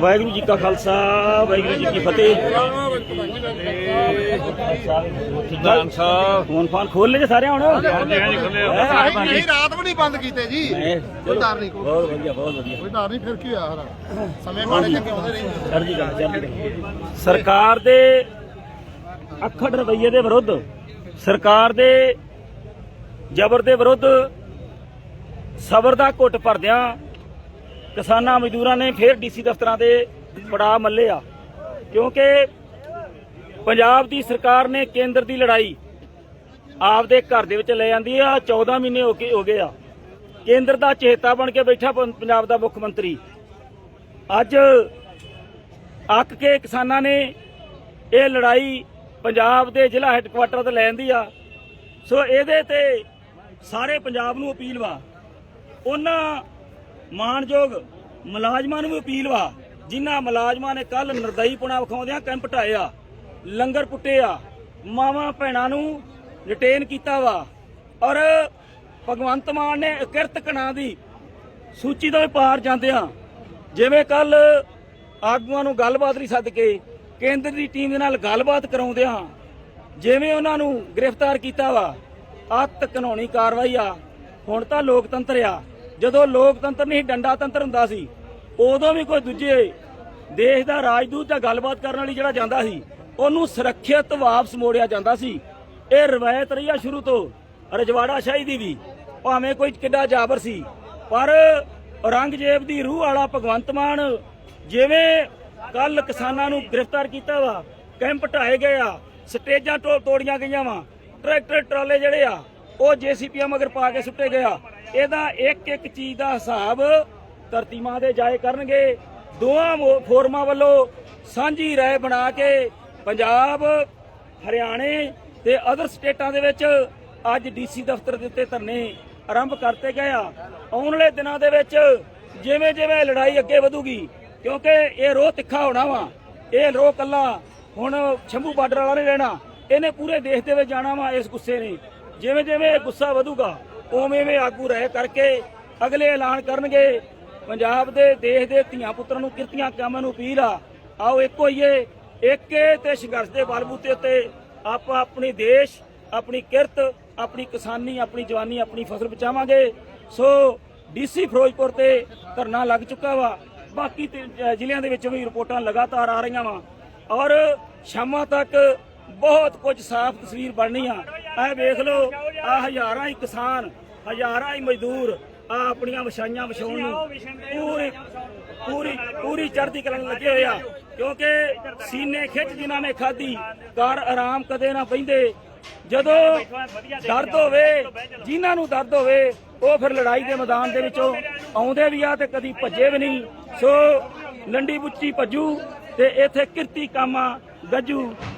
ਵਾਹਿਗੁਰੂ ਜੀ ਕਾ ਖਾਲਸਾ ਵਾਹਿਗੁਰੂ ਜੀ ਕੀ ਫਤਿਹ। ਪ੍ਰਧਾਨ ਸਾਹਿਬ ਫੋਨ ਫਾਨ ਖੋਲ ਲਏ ਸਾਰਿਆਂ ਹੁਣ? ਨਹੀਂ ਰਾਤ ਵੀ ਨਹੀਂ ਬੰਦ ਕੀਤੇ ਜੀ। ਕੋਈ ਚਲੋ, ਡਰ ਨਹੀਂ ਕੋਈ। ਬਹੁਤ ਵਧੀਆ ਬਹੁਤ ਵਧੀਆ। ਕੋਈ ਡਰ ਨਹੀਂ ਫਿਰ ਕੀ ਹੋਇਆ ਹਰਾ ਸਮੇਂ ਮਾੜੇ ਚੱਕੇ ਆਉਂਦੇ ਨਹੀਂ ਚੜ੍ਹਦੀ ਕਲਾ ਚੜ੍ਹਦੀ ਕਲਾ ਸਰਕਾਰ ਦੇ ਅਖੜ ਰਵੱਈਏ ਦੇ ਵਿਰੁੱਧ ਸਰਕਾਰ ਦੇ ਜ਼ਬਰ ਦੇ ਵਿਰੁੱਧ ਸਬਰ ਦਾ ਘੁੱਟ ਭਰਦਿਆਂ ਕਿਸਾਨਾਂ ਮਜ਼ਦੂਰਾਂ ਨੇ ਫੇਰ ਡੀਸੀ ਦਫ਼ਤਰਾਂ ਦੇ ਪੜਾ ਮੱਲੇ ਆ। ਕਿਉਂਕਿ ਪੰਜਾਬ ਦੀ ਸਰਕਾਰ ਨੇ ਕੇਂਦਰ ਦੀ ਲੜਾਈ ਆਪਦੇ ਘਰ ਦੇ ਵਿੱਚ ਲੈ ਜਾਂਦੀ ਆ 14 ਮਹੀਨੇ ਹੋ ਕੇ ਹੋ ਗਏ ਆ। ਕੇਂਦਰ ਦਾ ਚੇਤਾ ਬਣ ਕੇ ਬੈਠਾ ਪੰਜਾਬ ਦਾ ਮੁੱਖ ਮੰਤਰੀ। ਅੱਜ ਅੱਕ ਕੇ ਕਿਸਾਨਾਂ ਨੇ ਇਹ ਲੜਾਈ ਪੰਜਾਬ ਦੇ ਜ਼ਿਲ੍ਹਾ ਹੈੱਡਕੁਆਟਰ ਤੇ ਲੈ ਦੀ ਆ। ਸੋ ਇਹਦੇ ਤੇ ਸਾਰੇ ਪੰਜਾਬ ਨੂੰ ਅਪੀਲ ਵਾ ਉਹਨਾਂ ਮਾਣਯੋਗ ਮੁਲਾਜ਼ਮਾਂ ਨੂੰ ਵੀ ਅਪੀਲ ਵਾ, ਜਿਨ੍ਹਾਂ ਮੁਲਾਜ਼ਮਾਂ ਨੇ ਕੱਲ ਨਿਰਦਈਪੁਣਾ ਵਿਖਾਉਂਦਿਆਂ ਕੈਂਪ ਢਾਇਆ, ਲੰਗਰ ਪੁੱਟੇ ਆ, ਮਾਵਾਂ ਭੈਣਾਂ ਨੂੰ ਰਿਟੇਨ ਕੀਤਾ ਵਾ। ਔਰ ਭਗਵੰਤ ਮਾਨ ਨੇ ਕਿਰਤ ਕਣਾ ਦੀ ਸੂਚੀ ਤੋਂ ਵੀ ਪਾਰ ਜਾਂਦੇ ਆ ਜਿਵੇਂ ਕੱਲ ਆਗੂਆਂ ਨੂੰ ਗੱਲਬਾਤ ਲਈ ਸੱਦ ਕੇ ਕੇਂਦਰ ਦੀ ਟੀਮ ਦੇ ਨਾਲ ਗੱਲਬਾਤ ਕਰਾਉਂਦੇ ਆ ਜਿਵੇਂ ਉਹਨਾਂ ਨੂੰ ਗ੍ਰਿਫਤਾਰ ਕੀਤਾ ਵਾ ਅੱਤ ਕਾਨੂੰਨੀ ਕਾਰਵਾਈ ਆ, ਹੁਣ ਤਾਂ ਲੋਕਤੰਤਰ ਆ। ਜਦੋਂ ਲੋਕਤੰਤਰ ਨਹੀਂ ਡੰਡਾ ਤੰਤਰ ਹੁੰਦਾ ਸੀ, ਉਦੋਂ ਵੀ ਕੋਈ ਦੂਜੇ ਦੇਸ਼ ਦਾ ਰਾਜਦੂਤ ਜਾਂ ਗੱਲਬਾਤ ਕਰਨ ਵਾਲੀ ਜਿਹੜਾ ਜਾਂਦਾ ਸੀ, ਉਹਨੂੰ ਸੁਰੱਖਿਅਤ ਵਾਪਸ ਮੋੜਿਆ ਜਾਂਦਾ ਸੀ। ਇਹ ਰਵਾਇਤ ਰਹੀ ਆ ਸ਼ੁਰੂ ਤੋਂ, ਰਜਵਾੜਾ ਸ਼ਾਹੀ ਦੀ ਵੀ, ਭਾਵੇਂ ਕੋਈ ਕਿੱਡਾ ਜਾਬਰ ਸੀ, ਪਰ ਔਰੰਗਜ਼ੇਬ ਦੀ ਰੂਹ ਵਾਲਾ ਭਗਵੰਤ ਮਾਨ ਜਿਵੇਂ ਕੱਲ ਕਿਸਾਨਾਂ ਨੂੰ ਗ੍ਰਿਫਤਾਰ ਕੀਤਾ ਵਾ, ਕੈਂਪ ਢਾਏ ਗਏ ਆ, ਸਟੇਜਾਂ ਤੋੜੀਆਂ ਗਈਆਂ ਵਾ, ਟਰੈਕਟਰ, ਟਰਾਲੇ ਜਿਹੜੇ ਆ, ਉਹ ਜੀਸੀਪੀਆਂ ਮਗਰ ਪਾ ਕੇ ਸੁੱਟੇ ਗਏ ਆ। ਇਹਦਾ ਇੱਕ ਇੱਕ ਚੀਜ਼ ਦਾ ਹਿਸਾਬ ਧਰਤੀਮਾਂ ਦੇ ਜਾਏ ਕਰਨਗੇ। ਦੋਵਾਂ ਫੋਰਮਾਂ ਵੱਲੋਂ ਸਾਂਝੀ ਰਾਏ ਬਣਾ ਕੇ ਪੰਜਾਬ, ਹਰਿਆਣੇ ਤੇ ਅਦਰ ਸਟੇਟਾਂ ਦੇ ਵਿੱਚ ਅੱਜ ਡੀਸੀ ਦਫ਼ਤਰ ਦੇ ਉੱਤੇ ਧਰਨੇ ਆਰੰਭ ਕਰਤੇ ਗਏ ਆ। ਆਉਣ ਵਾਲੇ ਦਿਨਾਂ ਦੇ ਵਿੱਚ ਜਿਵੇਂ ਜਿਵੇਂ ਲੜਾਈ ਅੱਗੇ ਵਧੂਗੀ, ਕਿਉਂਕਿ ਇਹ ਰੋਹ ਤਿੱਖਾ ਹੋਣਾ ਵਾ। ਇਹ ਰੋਹ ਕੱਲਾ ਹੁਣ ਸ਼ੰਭੂ ਬਾਰਡਰ ਵਾਲਾ ਨਹੀਂ ਰਹਿਣਾ। ਇਹਨੇ ਪੂਰੇ ਦੇਸ਼ ਦੇ ਵਿੱਚ ਜਾਣਾ ਵਾ ਇਸ ਗੁੱਸੇ ਨੇ। ਜਿਵੇਂ ਜਿਵੇਂ ਇਹ ਗੁੱਸਾ ਵਧੂਗਾ ਉਵੇਂ ਉਵੇਂ ਆਗੂ ਰਹਿ ਕਰਕੇ ਅਗਲੇ ਐਲਾਨ ਕਰਨਗੇ। ਪੰਜਾਬ ਦੇ, ਦੇਸ਼ ਦੇ ਧੀਆਂ ਪੁੱਤਰਾਂ ਨੂੰ ਕਿਰਤੀਆਂ ਕਾਮਾਂ ਨੂੰ ਅਪੀਲ ਆ। ਆਓ ਇੱਕੋ ਹੀ ਏ, ਏਕੇ ਤੇ ਸੰਘਰਸ਼ ਦੇ ਬਲਬੂਤੇ ਉੱਤੇ ਆਪਾਂ ਆਪਣੀ ਦੇਸ਼, ਆਪਣੀ ਕਿਰਤ, ਆਪਣੀ ਕਿਸਾਨੀ, ਆਪਣੀ ਜਵਾਨੀ, ਆਪਣੀ ਫਸਲ ਬਚਾਵਾਂਗੇ। ਸੋ ਡੀਸੀ ਫਿਰੋਜ਼ਪੁਰ ਤੇ ਧਰਨਾ ਲੱਗ ਚੁੱਕਾ ਵਾ। ਬਾਕੀ ਤੇ ਜ਼ਿਲ੍ਹਿਆਂ ਦੇ ਵਿੱਚ ਵੀ ਰਿਪੋਰਟਾਂ ਲਗਾਤਾਰ ਆ ਰਹੀਆਂ ਵਾ। ਔਰ ਸ਼ਾਮਾਂ ਤੱਕ ਬਹੁਤ ਕੁਝ ਸਾਫ਼ ਤਸਵੀਰ ਬਣਨੀ ਆ। ਇਹ ਵੇਖ ਲਓ ਆ ਹਜ਼ਾਰਾਂ ਹੀ ਕਿਸਾਨ, ਹਜ਼ਾਰਾਂ ਹੀ ਮਜ਼ਦੂਰ ਆ ਆਪਣੀਆਂ ਵਿਛਾਈਆਂ ਵਿਛਾਉਣ ਨੂੰ ਪੂਰੀ ਪੂਰੀ ਪੂਰੀ ਚੜ੍ਹਦੀ ਕਲਾ ਲੱਗੇ ਹੋਏ ਆ। ਕਿਉਂਕਿ ਸੀਨੇ ਖਿੱਚ ਜਿਨ੍ਹਾਂ ਨੇ ਖਾਧੀ, ਘਰ ਆਰਾਮ ਕਦੇ ਨਾ ਪੈਂਦੇ। ਜਦੋਂ ਦਰਦ ਹੋਵੇ, ਜਿਨ੍ਹਾਂ ਨੂੰ ਦਰਦ ਹੋਵੇ, ਉਹ ਫਿਰ ਲੜਾਈ ਦੇ ਮੈਦਾਨ ਦੇ ਵਿੱਚੋਂ ਆਉਂਦੇ ਵੀ ਆ ਤੇ ਕਦੀ ਭੱਜੇ ਵੀ ਨਹੀਂ। ਸੋ ਲੰਡੀ ਬੁੱਚੀ ਭੱਜੂ ਤੇ ਇੱਥੇ ਕਿਰਤੀ ਕਾਮਾ ਗੱਜੂ।